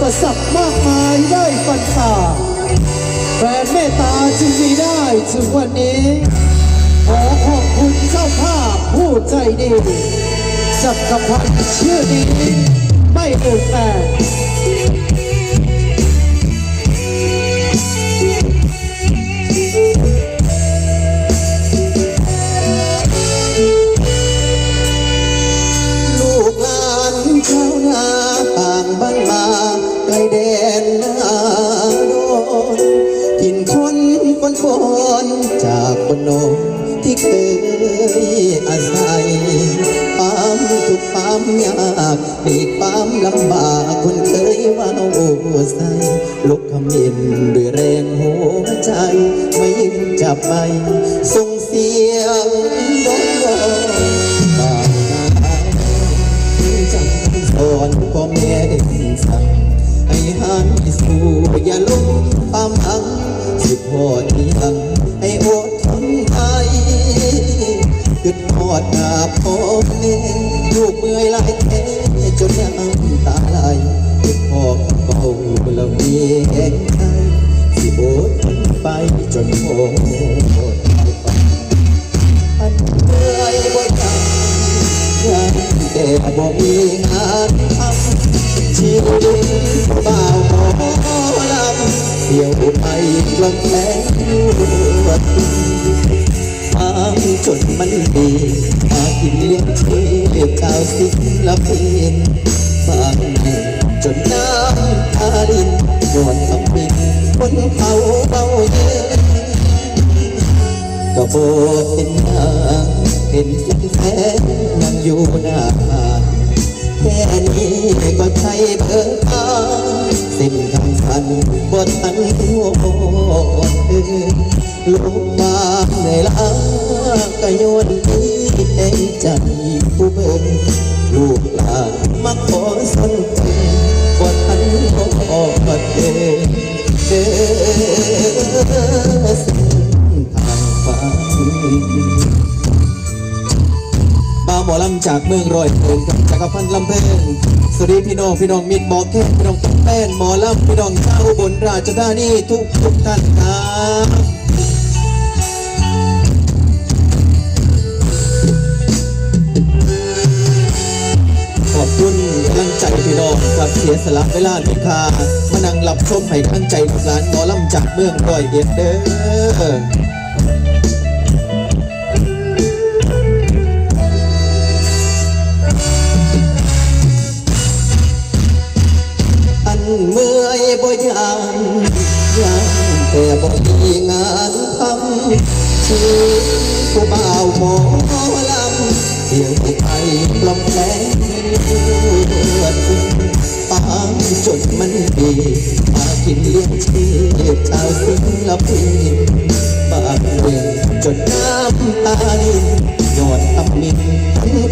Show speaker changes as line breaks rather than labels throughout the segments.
ปสรรคมากมายได้ฟันฝ่าแฟนเมตตาจึงมีได้ถึงวันนี้ ขอขอบคุณเจ้าภาพผู้ใจดีจักรพันธ์ชื่อนี้ไม่เอ่ยแปด
ลูกหลานชาวนาต่างบ้านมา ยากมีความลำบากคนเคยว่าโอาใส่ลุกขมิ้นด้วยแรงหัวใจ ไม่ยืนจับไปส่งเสียงร้องร้องบางนาจำสอนพ่อแม่ได้สั่ง แล้วมีแห่งใจสิอดทนไปจนหมดอันเมื่อยบ่จำงานแต่บ่มีงานทำชีวิตบ่าวหมอลำเที่ยวไปกลางแสงวัดทางจนมันดีมากินเลี้ยงชีพกาวศิลปินบางแห่งจนน้ำ ดินนวดทำบินบนเขาเบาเย็นก็บอกเป็นนางเป็นแฟนนั่งอยู่หน้าแค่นี้ก็ใช่เบิกทางสิ้นคำสันบททันหัวเดินลูกบาในลากะโยนที่เองใจผู้เบิ่งลูกหลานมาขอสนใจบททันหั วเดินเดินทางฟ้าบ่าวหมอลำจากเมืองรอยเอ็ดกับจักรพันธ์ลำเพลินสวัสดีพี่น้องพี่น้องมิตรหมอแค่พี่น้องตุ๊กแป้นหมอลำพี่น้องชาวอุบลราชธานีทุกทุกท่านครับขอบคุณกำลังใจพี่น้องกับเสียสละเวลามีค่า นั่งรับชมให้กำลังใจลูกหลานหมอลำจากเมืองร้อยเอ็ดเด้ออันเมื่อยบ่ยานยานแต่บ่มีงานทำชีวิตผู้บ่าวหมอลำเที่ยวไปลำแสงปางจนมันดีมากินเลี้ยงชีพชาวศิลปินบางเรื่องจนน้ำตาลินยอดตำมิน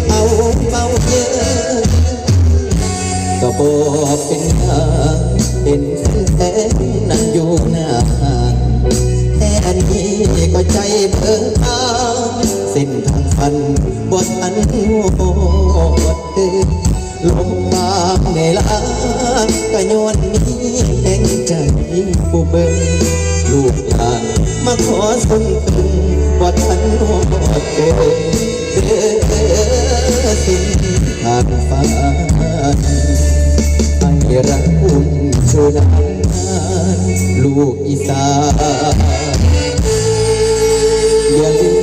เขาเมาเยอะก็บอกเป็นทาเป็นแฟนนั่งอยู่หน้าหางแค่นี้ก็ใจเบิกบานเส้นทางฝัน ก็ย้อนมีแห่งใจผู้เบิ่งลูกหลานมาขอสนตึงบทอันหัวเดินเดินเส้นทางฝันให้รักคุณชูนานลูกอีสานอย่าลื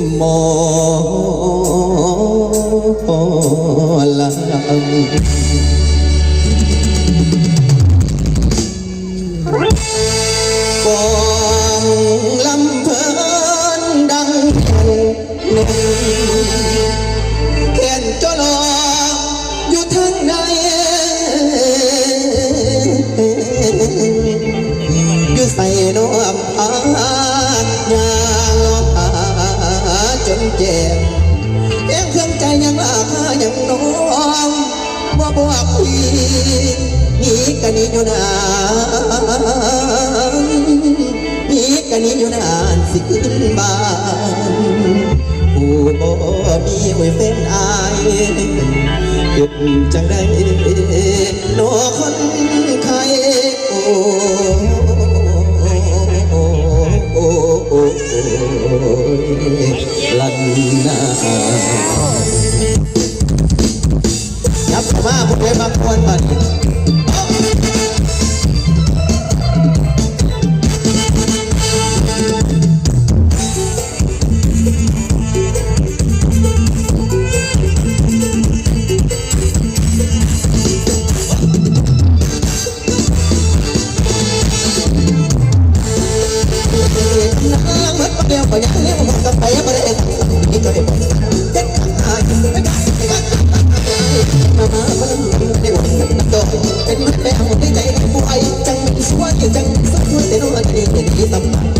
มมอลำ นวมอายางลองอาจนเจ็บแย่งเครื่องใจยังราคายังน้องว่าบอกพี่หนีกันนี่อยู่นานหนีกันนี่อยู่นานสิขึ้นบ้านผู้บ่มีไว้เป็นอายเกิดจังได้โนคนไข้โอ้ อ้ ดี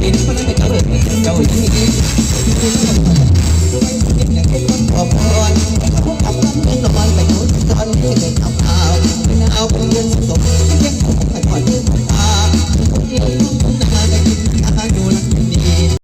เด็กเล่นพนันเด็กเก่าเด็กเจ้าหญิง